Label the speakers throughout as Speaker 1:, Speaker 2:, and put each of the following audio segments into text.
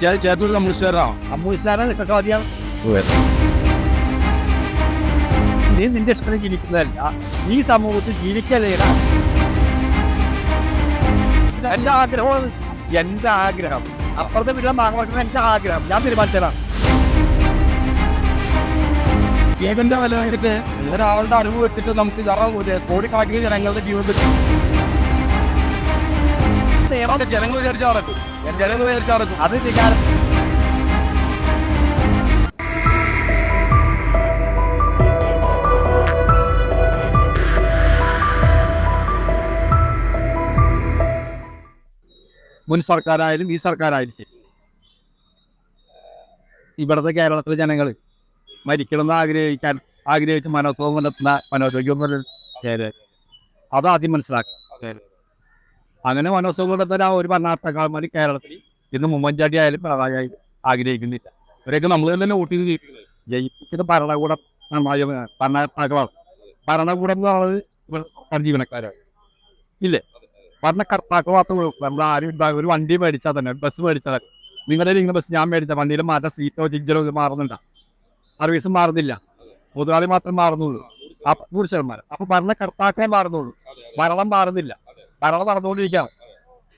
Speaker 1: ചേർത്തൂർ കമ്മ്യൂണിസ്റ്റുകാരാണ്
Speaker 2: നിങ്ങൾക്ക് മതിയാവും നീ നിന്റെ ഇഷ്ടത്തിന് ജീവിക്കുന്നതല്ല. ഈ സമൂഹത്തിൽ ജീവിക്കല്ലേ എന്റെ ആഗ്രഹമാണ് എന്റെ ആഗ്രഹം. അപ്പുറത്തെ വീട്ടിലെ മാങ്ങ എന്റെ ആഗ്രഹം. ഞാൻ തീരുമാനിച്ചതാണ്
Speaker 1: ഏകന്റെ വില വെച്ചിട്ട് ഒരാളുടെ അറിവ് വെച്ചിട്ട് നമുക്ക് കോടിക്കണക്കിന് ജനങ്ങളുടെ ജീവിതത്തിൽ പക്ഷെ ജനങ്ങൾ വിചാരിച്ചാൽ നടക്കും ജനങ്ങൾ വിചാരിച്ചാൽ നടക്കും
Speaker 2: അത് വികാരം. മുൻ സർക്കാരായാലും ഈ സർക്കാരായാലും ശരി. ഇവിടുത്തെ കേരളത്തിലെ ജനങ്ങൾ മരിക്കണമെന്ന് ആഗ്രഹിക്കാൻ ആഗ്രഹിച്ച് മനോസുഖം കണ്ടെത്തുന്ന മനോരോഗ്യം അത് ആദ്യം മനസ്സിലാക്കണം അങ്ങനെ മനോസുഖം കണ്ടെത്തുന്ന ആ ഒരു ഭരണാർത്ഥക്കാരന്മാർ കേരളത്തിൽ ഇന്ന് ഉമ്മൻചാണ്ടി ആയാലും പിണറായി ആഗ്രഹിക്കുന്നില്ല. ഇവരെയൊക്കെ നമ്മൾ തന്നെ വോട്ട് ചെയ്ത് ജയിപ്പിക്കുന്നത് ജയിപ്പിച്ചത് ഭരണകൂടം ഭരണകർത്താക്കളാണ് ഭരണകൂടം എന്ന് പറയുന്നത് സർക്കാർ ജീവനക്കാരാണ്. ഇല്ലേ? ഭരണകർത്താക്കൾ മാത്രമേ നമ്മൾ ആരും ഒരു വണ്ടി മേടിച്ചാൽ തന്നെ ബസ് മേടിച്ചാൽ തന്നെ. നിങ്ങളുടെ ഇങ്ങനെ ബസ് ഞാൻ മേടിച്ച വണ്ടിയിൽ മാറ്റാൻ സീറ്റോ ജിഞ്ചലോ ഇത് മാറുന്നുണ്ട? സർവീസ് മാറുന്നില്ല. മുതലാളി മാത്രം മാറുന്നുള്ളൂ. നൂറ് ശതമാനം. അപ്പൊ ഭരണകർത്താക്കളെ മാറുന്നുള്ളൂ. ഭരണം മാറുന്നില്ല. ഭരണം നടന്നുകൊണ്ടിരിക്കുകയാണ്.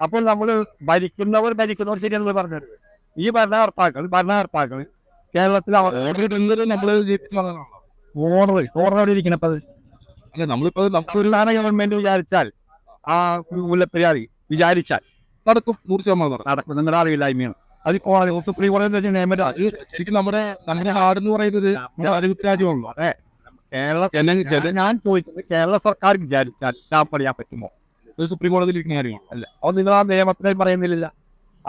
Speaker 2: അപ്പോൾ നമ്മൾ ഭരിക്കുന്നവർ ഭരിക്കുന്നവർ ശരിയെന്ന് പറഞ്ഞത്. ഈ ഭരണകർത്താക്കൾ ഭരണകർത്താക്കൾ കേരളത്തിൽ
Speaker 1: ഓർഡർ
Speaker 2: ഓർഡർ ഇരിക്കണപ്പത്
Speaker 1: അല്ല നമ്മളിപ്പോ
Speaker 2: സംസ്ഥാന ഗവൺമെന്റ് വിചാരിച്ചാൽ ആ മുല്ലപ്പെരിയാറി വിചാരിച്ചാൽ
Speaker 1: നടക്കും. നൂറ് ശതമാനം നടക്കും.
Speaker 2: നിങ്ങളുടെ അറിവില്ലായ്മയാണ്. അതിപ്പോ സുപ്രീം കോടതി വെച്ച് നിയമം
Speaker 1: അത് ശരിക്കും നമ്മുടെ നമ്മുടെ നാട് എന്ന് പറയുന്നത് നമ്മുടെ അരവിന്ദ് രാജ്യമാണല്ലോ
Speaker 2: അതെ കേരള ഞാൻ ചോദിക്കുന്നത് കേരള സർക്കാർ വിചാരിച്ചാൽ ഞാൻ പറയാൻ പറ്റുമോ?
Speaker 1: ഒരു സുപ്രീം കോടതിയിൽ ഇരിക്കുന്ന കാര്യമാണ്.
Speaker 2: അല്ല അത് നിങ്ങൾ ആ നിയമത്തിനായി പറയുന്നില്ല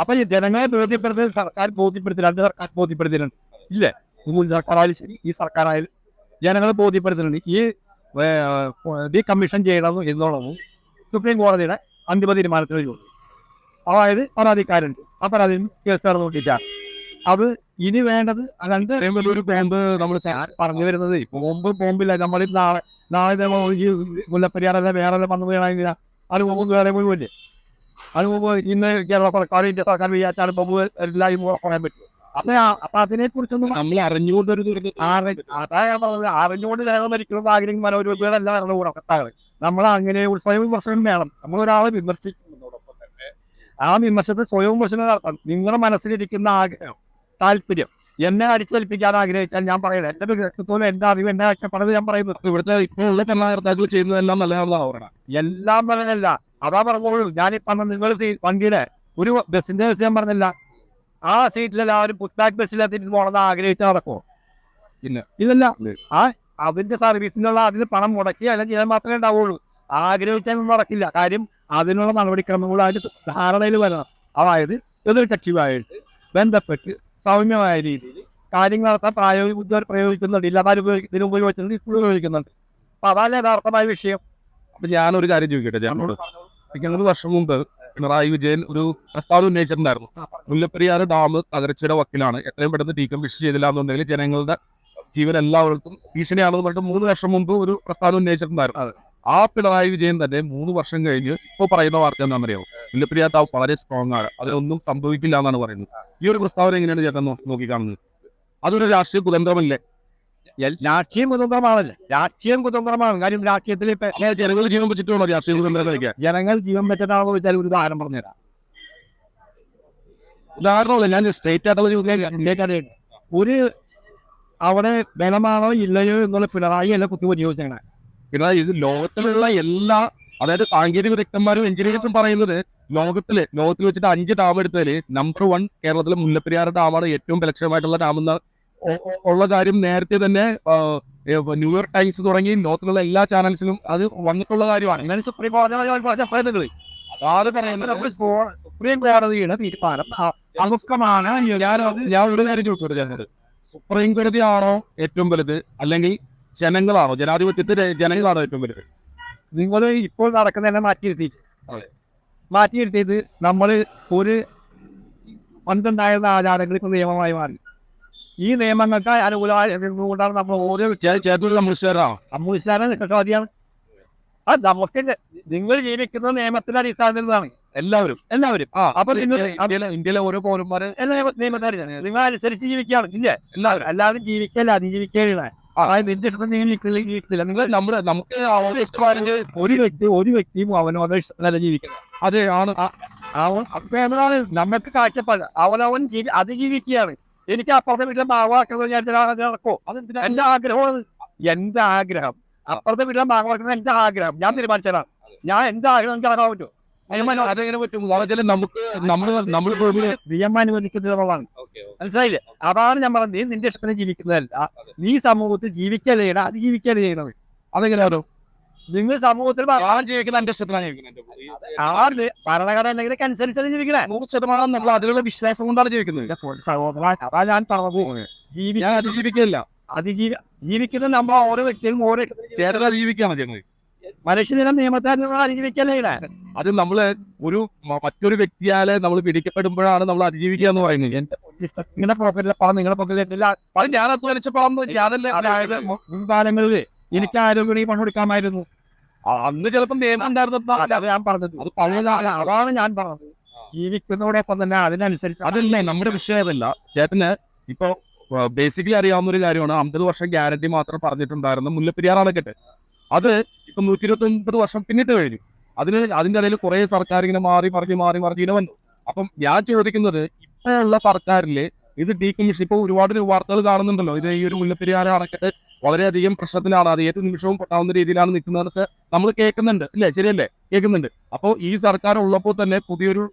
Speaker 2: അപ്പൊ ഈ ജനങ്ങളെ ബോധ്യപ്പെടുത്തി സർക്കാർ ബോധ്യപ്പെടുത്തി രണ്ട് സർക്കാർ ബോധ്യപ്പെടുത്തിയിട്ടുണ്ട്. ഇല്ലേ മുൻ മുൻ സർക്കാരായാലും ശരി ഈ സർക്കാരായാലും ജനങ്ങളെ ബോധ്യപ്പെടുത്തുന്നുണ്ട് ഈ ഡി കമ്മീഷൻ ചെയ്യണമെന്നും എന്നുള്ളതും സുപ്രീം കോടതിയുടെ അന്തിമ തീരുമാനത്തിന് ചോദിച്ചു അതായത് പരാതിക്കാരുണ്ട്. ആ പരാതി കേസ് നടന്നുകൊണ്ടിരിക്കുകയാണ് അത് ഇനി വേണ്ടത്
Speaker 1: അതായത് ഒരു ബോംബ് നമ്മൾ
Speaker 2: പറഞ്ഞു വരുന്നത് ബോംബ് ബോംബില്ല. നമ്മൾ നാളെ നാളെ ഈ മുല്ലപ്പെരിയാറല്ല വേറെ വന്നു വീണെങ്കിൽ ബോംബ് വേറെ മുഴുവൻ ബോംബ് ഇന്ന് കേരള സർക്കാർ ഇന്ത്യ സർക്കാർ വിചാരിച്ചാൽ ബോംബ് എല്ലാവരും പറയാൻ പറ്റും അപ്പൊ അതിനെ കുറിച്ചൊന്നും
Speaker 1: നമ്മൾ അറിഞ്ഞുകൊണ്ട് ഒരു
Speaker 2: അതാ ഞാൻ പറഞ്ഞത് അറിഞ്ഞുകൊണ്ട് ജനങ്ങൾ മരിക്കണം ആഗ്രഹം മനോരോഗികളല്ല കത്താകൾ നമ്മൾ അങ്ങനെ ഒരു സ്വയം വിമർശനം വേണം നമ്മൾ ഒരാളെ വിമർശിക്കുന്നതോടൊപ്പം തന്നെ ആ വിമർശനത്തെ സ്വയം വിമർശനം നടത്താം നിങ്ങളുടെ മനസ്സിലിരിക്കുന്ന ആഗ്രഹം താല്പര്യം എന്നെ അടിച്ചേൽപ്പിക്കാൻ ആഗ്രഹിച്ചാൽ ഞാൻ പറയുന്നത് എന്റെ വ്യക്തിത്വം എന്റെ അറിവ് എന്റെ പറഞ്ഞത് ഞാൻ പറയുന്നത്.
Speaker 1: ഇവിടുത്തെ ഇപ്പോൾ ഉള്ള ഭരണകർത്താക്കൾ ചെയ്യുന്നതെല്ലാം നല്ലതാണെന്നാണ് പറയണം.
Speaker 2: എല്ലാം പറഞ്ഞല്ല അതാ പറഞ്ഞോളൂ. പറഞ്ഞ നിങ്ങൾ വണ്ടിയുടെ ഒരു ബസ്സിന്റെ ബസ് ഞാൻ പറഞ്ഞില്ല. ആ സീറ്റിലെല്ലാവരും പുഷ് ബാക്ക് ബസ്സിലെത്തിയിട്ട് പോകണമെന്ന് ആഗ്രഹിച്ച് നടക്കുമോ
Speaker 1: ഇല്ല.
Speaker 2: ഇതല്ല ആ അതിന്റെ സർവീസിനുള്ള അതിന് പണം മുടക്കി അല്ലെങ്കിൽ ഞാൻ മാത്രമേ ഉണ്ടാവുള്ളൂ. ആഗ്രഹിച്ചാൽ നടക്കില്ല. കാര്യം അതിനുള്ള നടപടിക്രമങ്ങൾ അതിന് ധാരണയിൽ വരണം. അതായത് എതിർ കക്ഷിയുമായിട്ട് ബന്ധപ്പെട്ട് സൗമ്യമായ രീതിയിൽ കാര്യങ്ങൾ നടത്താൻ പ്രായോഗിക ബുദ്ധി അവർ പ്രയോഗിക്കുന്നുണ്ട്. ഇല്ലാതെ ഉപയോഗിക്കുന്നതിന് ഉപയോഗിച്ചിട്ടുണ്ട് ഇപ്പോൾ ഉപയോഗിക്കുന്നുണ്ട്. അപ്പൊ അതാണ് യഥാർത്ഥമായ വിഷയം.
Speaker 1: അപ്പൊ ഞാനൊരു കാര്യം ചോദിക്കട്ടെ ഞാനോട് ഒരു വർഷം മുമ്പ് പിണറായി വിജയൻ ഒരു പ്രസ്താവന ഉന്നയിച്ചിട്ടുണ്ടായിരുന്നു. മുല്ലപ്പെരിയാർ ഡാം തകർച്ചയുടെ വക്കിലാണ് എത്രയും പെട്ടെന്ന് ഡീകമ്മീഷൻ ചെയ്തില്ല എന്നുണ്ടെങ്കിൽ ജനങ്ങളുടെ ജീവൻ എല്ലാവർക്കും ഭീഷണിയാണെന്ന് പറഞ്ഞിട്ട് മൂന്ന് വർഷം മുമ്പ് ഒരു പ്രസ്താവന ഉന്നയിച്ചിട്ടുണ്ടായിരുന്നു. ആ പിണറായി വിജയൻ തന്നെ മൂന്ന് വർഷം കഴിഞ്ഞ് ഇപ്പോൾ പറയുന്ന വാർത്ത എന്താ പറയുക മുല്ലപ്പെരിയാർ താവ് വളരെ സ്ട്രോങ് ആണ്. അതൊന്നും സംഭവിക്കില്ല എന്നാണ് പറയുന്നത്. ഈ ഒരു പ്രസ്താവന എങ്ങനെയാണ് ചേട്ടൻ നോക്കിക്കാണുന്നത്? അതൊരു രാഷ്ട്രീയ കുതന്ത്രമല്ലേ?
Speaker 2: രാഷ്ട്രീയം കുതന്ത്രമാണല്ലേ. രാഷ്ട്രീയം കുതന്ത്രമാണ്. കാര്യം രാഷ്ട്രീയത്തിൽ
Speaker 1: ജനങ്ങൾ ജീവൻ വെച്ചിട്ടുണ്ടോ രാഷ്ട്രീയ കുതന്ത്രം കളിക്കാൻ
Speaker 2: ജനങ്ങൾ ജീവൻ വെച്ചിട്ടാണോ വെച്ചാൽ ഒരു ഉദാഹരണം പറഞ്ഞുതരാം.
Speaker 1: ഉദാഹരണമല്ല ഞാൻ സ്ട്രേറ്റ് ആയിട്ടുള്ള.
Speaker 2: ഒരു അവിടെ ബലമാണോ ഇല്ലയോ എന്നുള്ള പിണറായി അല്ല കുത്തി പരിശോധിച്ചാണ്
Speaker 1: പിന്നെ ഇത് ലോകത്തിലുള്ള എല്ലാ അതായത് സാങ്കേതിക വിദഗ്ധന്മാരും എഞ്ചിനീയേഴ്സും പറയുന്നത് ലോകത്തിൽ ലോകത്തിൽ വെച്ചിട്ട് അഞ്ച് ഡാം എടുത്തതിൽ നമ്പർ വൺ കേരളത്തിലെ മുല്ലപ്പെരിയാർ ഡാമാണ് ഏറ്റവും ബലക്ഷമായിട്ടുള്ള ഡാം എന്ന ഉള്ള കാര്യം നേരത്തെ തന്നെ ന്യൂയോർക്ക് ടൈംസ് തുടങ്ങി ലോകത്തിലുള്ള എല്ലാ ചാനൽസിലും അത് വന്നിട്ടുള്ള കാര്യമാണ്.
Speaker 2: സുപ്രീം കോടതി അതാത് പറയുന്നത് സുപ്രീം കോടതിയുടെ തീരുമാനം അമുഖമാണ്.
Speaker 1: ഞാൻ ഞാൻ ഒരു കാര്യം ചോദിച്ചോട്ടെ സുപ്രീം സുപ്രീം ആണോ ഏറ്റവും വലുത്? അല്ലെങ്കിൽ ജനങ്ങളാണോ? ജനാധിപത്യത്തിന്റെ ജനങ്ങളാണോ ഏറ്റവും വലുത്?
Speaker 2: നിങ്ങൾ ഇപ്പോൾ നടക്കുന്നതന്നെ മാറ്റിയിരുത്തി. മാറ്റിയിരുത്തിയത് നമ്മൾ ഒരു പണ്ടുണ്ടായിരുന്ന ആചാരങ്ങൾ ഇപ്പൊ നിയമമായി മാറി. ഈ നിയമങ്ങൾക്ക് അനുകൂലമായിട്ടാണ് നമ്മൾ ഓരോ
Speaker 1: കമ്മ്യൂണിസ്റ്റുകാരാണോ
Speaker 2: കമ്മ്യൂണിസ്റ്റാരെ നിഷ്പക്ഷവാദിയാണ് അത് നമുക്ക് നിങ്ങൾ ജീവിക്കുന്ന നിയമത്തിന്റെ അടിസ്ഥാനത്തിൽ നിന്നാണ്.
Speaker 1: എല്ലാവരും?
Speaker 2: എല്ലാവരും.
Speaker 1: ആ
Speaker 2: അപ്പൊ
Speaker 1: ഇന്ത്യയിലെ ഓരോ പൗരന്മാരും
Speaker 2: എല്ലാ നിയമധാരിയാണ് നിങ്ങൾ അനുസരിച്ച് ജീവിക്കുകയാണ്. ഇല്ലേ?
Speaker 1: എല്ലാവരും.
Speaker 2: എല്ലാവരും ജീവിക്കല്ല. അതിജീവിക്കുകയാണ്. നിങ്ങൾ
Speaker 1: നമുക്ക് ഇഷ്ടമാണെങ്കിൽ
Speaker 2: ഒരു വ്യക്തി ഒരു വ്യക്തിയും അവനോട് ഇഷ്ടമല്ല ജീവിക്കുന്നത്.
Speaker 1: അതെ ആണ്.
Speaker 2: അവൻ നമ്മൾക്ക് കാഴ്ചപ്പാട്. അവനവൻ ജീവി അതിജീവിക്കുകയാണ് എനിക്ക് അപ്പുറത്തെ വീട്ടിലെ മാവാക്കുന്നത് ഞാൻ നടക്കോ അത് എന്റെ ആഗ്രഹമാണ്. എന്റെ ആഗ്രഹം. അപ്പുറത്തെ വീട്ടിലെ മാവാക്കുന്നത് എന്റെ ആഗ്രഹം. ഞാൻ തീരുമാനിച്ചതാണ്. ഞാൻ എന്റെ ആഗ്രഹം എനിക്ക് നടക്കാൻ പറ്റും
Speaker 1: അതെങ്ങനെ പറ്റും? വളരെ നമുക്ക് നമ്മൾ നമ്മൾ
Speaker 2: നിയമം അനുവദിക്കുന്നതാണ് മനസ്സിലായില്ലേ? അതാണ് ഞാൻ പറഞ്ഞത്. നീ നിന്റെ ഇഷ്ടത്തിന് ജീവിക്കുന്നതല്ല. നീ സമൂഹത്തിൽ ജീവിക്കല്ലേ ചെയ്യണം. അത് ജീവിക്കല്ലേ ചെയ്യണം.
Speaker 1: അതെങ്ങനെ വരും
Speaker 2: നിങ്ങൾ സമൂഹത്തിൽ
Speaker 1: ജീവിക്കുന്ന എന്റെ ഇഷ്ടത്തിലാണ് ജീവിക്കുന്നത്.
Speaker 2: ഭരണഘടന എന്തെങ്കിലും അനുസരിച്ചല്ലേ ജീവിക്കണേ?
Speaker 1: നൂറ് ശതമാനം നമ്മൾ അതിലുള്ള വിശ്വാസം കൊണ്ടാണ് ജീവിക്കുന്നത്.
Speaker 2: എന്റെ അതാ ഞാൻ പറഞ്ഞു ജീവി
Speaker 1: ഞാൻ അതിജീവിക്കില്ല
Speaker 2: അതിജീവി ജീവിക്കുന്ന നമ്മൾ ഓരോ വ്യക്തിയും ഓരോ ഇഷ്ടത്തിന്
Speaker 1: ജീവിക്കാൻ മതി
Speaker 2: മനുഷ്യനെ നിയമത്താൽ നിങ്ങൾ അതിജീവിക്കല്ലേ
Speaker 1: അത് നമ്മൾ ഒരു മറ്റൊരു വ്യക്തിയാലെ നമ്മൾ പിടിക്കപ്പെടുമ്പോഴാണ് നമ്മൾ അതിജീവിക്കുക എന്ന് പറയുന്നത്.
Speaker 2: എന്റെ നിങ്ങളുടെ പോക്കറ്റിലെ പണം നിങ്ങളുടെ പോക്കറ്റിൽ
Speaker 1: അത് ഞാൻ അധ്വാനിച്ച പണം ഞാനല്ലേ
Speaker 2: മുൻകാലങ്ങളിൽ എനിക്ക് ആരോഗ്യ പണം കൊടുക്കാമായിരുന്നു.
Speaker 1: അന്ന് ചിലപ്പോൾ നിയമം ഉണ്ടായിരുന്നപ്പോ
Speaker 2: അത് ഞാൻ പറഞ്ഞത്.
Speaker 1: അത് പഴയ
Speaker 2: അതാണ് ഞാൻ പറഞ്ഞത്. ജീവിക്കുന്നതോടൊപ്പം തന്നെ അതിനനുസരിച്ച്
Speaker 1: അതല്ലേ നമ്മുടെ വിഷയം അതല്ല. ചേട്ടന് ഇപ്പൊ ബേസിക്കലി അറിയാവുന്ന ഒരു കാര്യമാണ്. അമ്പത് വർഷം ഗ്യാരണ്ടി മാത്രം പറഞ്ഞിട്ടുണ്ടായിരുന്നു മുല്ലപ്പെരിയാർ അണക്കെട്ട്. അത് ഇപ്പൊ നൂറ്റി ഇരുപത്തി ഒൻപത് വർഷം പിന്നിട്ട് കഴിഞ്ഞു. അതിന് അതിന്റെ ഇടയിൽ കുറെ സർക്കാർ ഇങ്ങനെ മാറി മറിഞ്ഞ് മാറി മറിഞ്ഞ് ഇങ്ങനെ വന്നു. അപ്പം ഞാൻ ചോദിക്കുന്നത് ഇപ്പോഴുള്ള സർക്കാരിൽ ഇത് ഡീകമ്മീഷൻ ഇപ്പൊ ഒരുപാട് വാർത്തകൾ കാണുന്നുണ്ടല്ലോ. ഇത് ഈ ഒരു മുല്ലപ്പെരിയാർ അണക്കെട്ട് വളരെയധികം പ്രശ്നത്തിലാണ്. അത് ഏത് നിമിഷവും പൊട്ടാവുന്ന രീതിയിലാണ് നിൽക്കുന്നതൊക്കെ നമ്മൾ കേൾക്കുന്നുണ്ട്. അല്ലെ? ശരിയല്ലേ? കേൾക്കുന്നുണ്ട്. അപ്പോൾ ഈ സർക്കാർ ഉള്ളപ്പോൾ തന്നെ പുതിയൊരു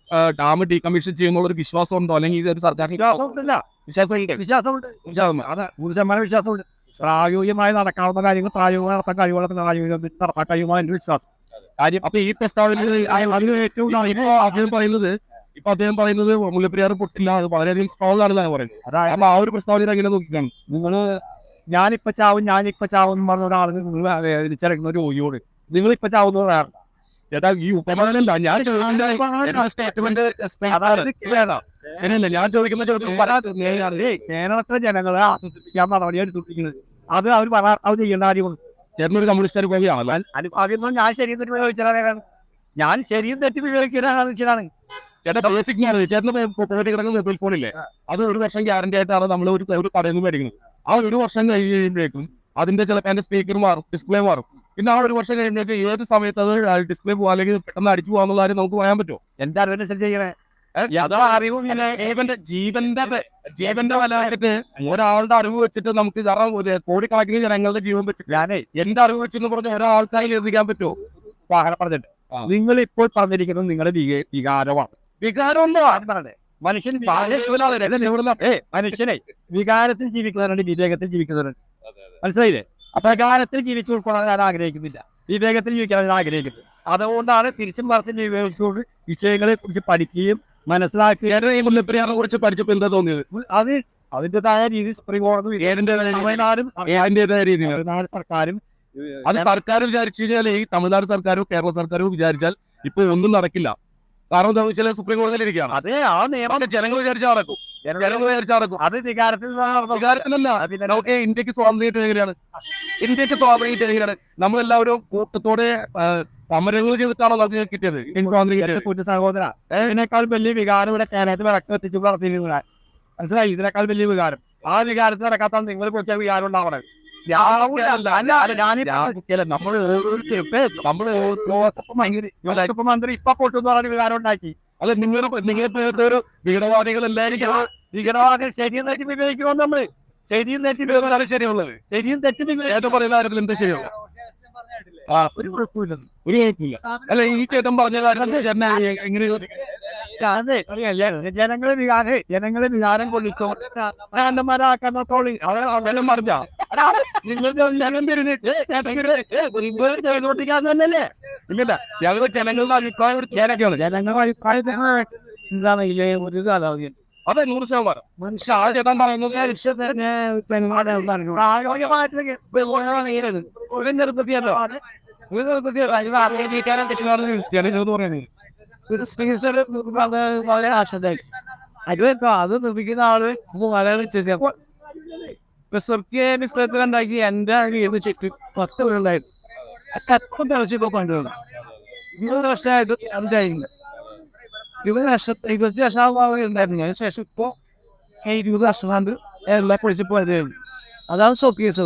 Speaker 1: ഡാം ഡീകമ്മീഷൻ ചെയ്യുന്നുള്ള ഒരു വിശ്വാസം ഉണ്ടോ അല്ലെങ്കിൽ ഇത് ഒരു സർക്കാർ
Speaker 2: വിശ്വാസമുണ്ടല്ല
Speaker 1: വിശ്വാസമുണ്ട്.
Speaker 2: വിശ്വാസമുണ്ട്.
Speaker 1: വിശ്വാസം
Speaker 2: അതെ നൂറ് ശതമാനം വിശ്വാസമുണ്ട്. പ്രായോഗികമായി നടക്കാവുന്ന കാര്യങ്ങൾ പ്രായോഗികമായി നടത്താൻ കഴിവുള്ള പ്രായോഗികം നടത്താൻ കഴിയുമോ എന്റെ വിശ്വാസം. കാര്യം
Speaker 1: അപ്പൊ ഈ പ്രസ്താവനയിൽ
Speaker 2: ഏറ്റവും
Speaker 1: ഇപ്പൊ അദ്ദേഹം പറയുന്നത് ഇപ്പൊ അദ്ദേഹം പറയുന്നത് മുല്ലപ്പെരിയാർ പൊട്ടില്ല അത് വളരെയധികം സ്ട്രോങ് ആണെന്നാണ് പറയുന്നത്.
Speaker 2: അതായത്
Speaker 1: ആ ഒരു പ്രസ്താവന എങ്ങനെ നോക്കിക്കാണ്?
Speaker 2: നിങ്ങൾ ഞാനിപ്പോ ചാവും ഞാനിപ്പോ ചാവും എന്ന് പറഞ്ഞ ഒരാൾ നിങ്ങൾ തിരിച്ചറിയുന്ന ഒരു രോഗിയോട് നിങ്ങൾ ഇപ്പൊ ചാവുന്ന ഒരാളാണ്.
Speaker 1: ചേട്ടാ ഈ ഉപമാനല്ല ഞാൻ സ്റ്റേറ്റ്മെന്റ്. അങ്ങനെയല്ല ഞാൻ ചോദിക്കുന്ന ചോദ്യം
Speaker 2: കേരളത്തിലെ ജനങ്ങളെ ആസ്വദിപ്പിക്കാൻ നടപടി എടുത്തിരിക്കുന്നത് അത് അവർ പറയാ അത് ചെയ്യേണ്ട കാര്യമാണ്
Speaker 1: ചേർന്നൊരു കമ്മ്യൂണിസ്റ്റ് അനുഭവിയാണല്ലോ.
Speaker 2: അനുഭാവിയൊന്നും ഞാൻ ശരിയും തെറ്റി ഉപയോഗിച്ചാണ് ഞാൻ ശരിയും തെറ്റി ഉപയോഗിക്കാനാണ് വെച്ചാണ്
Speaker 1: ചേട്ടാ ബേസിക് ചേട്ടന് പോയിട്ട് കിടക്കുന്ന മൊബൈൽ ഫോണില്ലേ? അത് ഒരു വർഷം ഗ്യാരണ്ടി ആയിട്ടാണ് നമ്മൾ ഒരു ഒരു കടയിൽ നിന്ന് മേടിക്കുന്നത്. ആ ഒരു വർഷം കഴിഞ്ഞ് കഴിയുമ്പോഴേക്കും അതിന്റെ ചിലപ്പോൾ അതിന്റെ സ്പീക്കർ മാറും ഡിസ്പ്ലേ മാറും. പിന്നെ ആ ഒരു വർഷം കഴിയുമ്പോഴേക്കും ഏത് സമയത്ത് അത് ഡിസ്പ്ലേ പോകാൻ അല്ലെങ്കിൽ പെട്ടെന്ന് അടിച്ചു പോകാന്നുള്ള കാര്യം നമുക്ക് പറയാൻ പറ്റുമോ?
Speaker 2: എന്റെ അറിവിനനുസരിച്ച് ചെയ്യണേ?
Speaker 1: അറിവും. ജീവന്റെ ജീവന്റെ ജീവന്റെ വില വെച്ചിട്ട് ഒരാളുടെ അറിവ് വെച്ചിട്ട് നമുക്ക് കാരണം ഒരു കോടിക്കണക്കിന് ജനങ്ങളുടെ ജീവൻ വെച്ചിട്ട്
Speaker 2: ഞാനേ
Speaker 1: എന്റെ അറിവ് വെച്ചെന്ന് പറഞ്ഞ ഒരാൾക്കായി നിർമ്മിക്കാൻ പറ്റുമോ?
Speaker 2: വാഹനം പറഞ്ഞിട്ട് നിങ്ങൾ ഇപ്പോൾ പറഞ്ഞിരിക്കുന്നത് നിങ്ങളുടെ വിക- വികാരമാണ്. പറഞ്ഞേ മനുഷ്യൻ വികാര- മനുഷ്യനെ വികാരത്തിൽ ജീവിക്കുന്നവരുണ്ട് വിവേകത്തിൽ ജീവിക്കുന്നവരുണ്ട്. മനസ്സിലായില്ലേ? അപ്പൊ വികാരത്തിൽ ജീവിച്ചു കൊടുക്കാൻ ഞാൻ ആഗ്രഹിക്കുന്നില്ല. വിവേകത്തിൽ ജീവിക്കാൻ ഞാൻ ആഗ്രഹിക്കുന്നു അതുകൊണ്ടാണ് തിരിച്ചും മറച്ചും വിവേകിച്ചുകൊണ്ട് വിഷയങ്ങളെ കുറിച്ച് പഠിക്കുകയും മനസ്സിലാക്കുകയും
Speaker 1: ചേട്ടൻ ഈ മുല്ലപ്പെരിയാറിനെ കുറിച്ച് പഠിച്ചപ്പോ എന്താ തോന്നിയത്?
Speaker 2: അത് അതിന്റെതായ രീതി സുപ്രീം കോടതി
Speaker 1: രീതി?
Speaker 2: തമിഴ്നാടും
Speaker 1: അതിന്റേതായ രീതിയിൽ
Speaker 2: തമിഴ്നാട് സർക്കാരും
Speaker 1: അത് സർക്കാർ വിചാരിച്ചു കഴിഞ്ഞാൽ ഈ തമിഴ്നാട് സർക്കാരും കേരള സർക്കാരും വിചാരിച്ചാൽ ഇപ്പൊ ഒന്നും നടക്കില്ല. കാരണം എന്താണെന്ന് വെച്ചാൽ സുപ്രീം കോടതിയിൽ ഇരിക്കുകയാണ്.
Speaker 2: അതേ ആ നിയമം
Speaker 1: ജനങ്ങൾ വിചാരിച്ചാൽ നടക്കും
Speaker 2: അത് വികാരത്തിൽ നടന്നു.
Speaker 1: വികാരത്തിലല്ല
Speaker 2: അത് പിന്നെ
Speaker 1: നമുക്ക് ഇന്ത്യയ്ക്ക് സ്വാതന്ത്ര്യം എങ്ങനെയാണ്? ഇന്ത്യയ്ക്ക് സ്വാതന്ത്ര്യം എങ്ങനെയാണ്? നമ്മളെല്ലാവരും കൂട്ടത്തോടെ സമരങ്ങൾ ചെയ്തിട്ടാണോ നമുക്ക് കിട്ടിയത്? ഇന്ത്യയ്ക്ക് സ്വാതന്ത്ര്യം
Speaker 2: കുഞ്ഞു സഹോദര. ഇതിനേക്കാൾ വലിയ വികാരം ഇവിടെ കേരളത്തിൽ വിളക്ക് എത്തിച്ചു മനസ്സിലായി? ഇതിനേക്കാൾ വലിയ വികാരം. ആ വികാരത്തിൽ നടക്കാത്ത നിങ്ങൾ പൊട്ടിയ വികാരം ഉണ്ടാവണം
Speaker 1: നമ്മൾ നമ്മൾ
Speaker 2: മന്ത്രി ഇപ്പൊ പൊട്ടെന്ന് പറഞ്ഞ വികാരം ഉണ്ടാക്കി.
Speaker 1: അല്ല നിങ്ങളുടെ നിങ്ങളുടെ ഒരു വിഘടവാദികൾ എല്ലാവരും
Speaker 2: വികടവാദം ശരിയും തെറ്റും വിവേചിക്കുമ്പോൾ നമ്മൾ? ശരിയും തെറ്റും
Speaker 1: ശരിയുള്ളത്
Speaker 2: ശരിയും തെറ്റും വിവേചനം
Speaker 1: പറയുന്ന കാര്യത്തിൽ എന്താ ശരിയുള്ളത് ആ
Speaker 2: ഒരു കുഴപ്പമില്ല.
Speaker 1: ഒരു കുഴപ്പമില്ല. അല്ല ഈ ചേട്ടൻ പറഞ്ഞ കാര്യം എങ്ങനെ
Speaker 2: അതെ. ജനങ്ങളെ വികാരം ജനങ്ങളെ വികാരം കൊള്ളിച്ചോ? ഭ്രാന്തന്മാരാക്കുന്ന തോളി അതെല്ലാം പറഞ്ഞ? നിങ്ങൾ ജനം ചെയ്തോട്ടിക്കാൻ തന്നെയല്ലേ?
Speaker 1: ഇല്ല ഞങ്ങൾ ജനങ്ങളുടെ അഭിപ്രായം
Speaker 2: ജനങ്ങളുടെ അഭിപ്രായം എന്താണ് ഒരു കാലാവധി?
Speaker 1: അതെ നൂറ് ശതമാനം. മനുഷ്യ ആ ചേട്ടൻ പറയുന്നത്
Speaker 2: ഒരു നിർബന്ധിയല്ലോ. ഒരു നിർബന്ധിയല്ലോ. അറിയിക്കാനും തെറ്റുകാരെന്ന് ജനങ്ങൾ പറയുന്നത് ഒരു സ്പീക്കർ വളരെ ആശങ്കായി അത് നിർമ്മിക്കുന്ന ആൾ വളരെ വീട് ചുറ്റും പത്ത് പേരുണ്ടായിരുന്നു അപ്പം തിളച്ചിപ്പോ കൊണ്ടുവന്നു. മൂന്ന് വർഷമായിട്ട് എന്തായിരുന്നു
Speaker 3: ഇരുപത് വർഷത്തെ ഇരുപത്തി വർഷം ഉണ്ടായിരുന്നു. ഇരുപത് വർഷം കൊണ്ട് എല്ലാം പൊളിച്ച് പോയത് അതാണ് ഷോക്കേസ്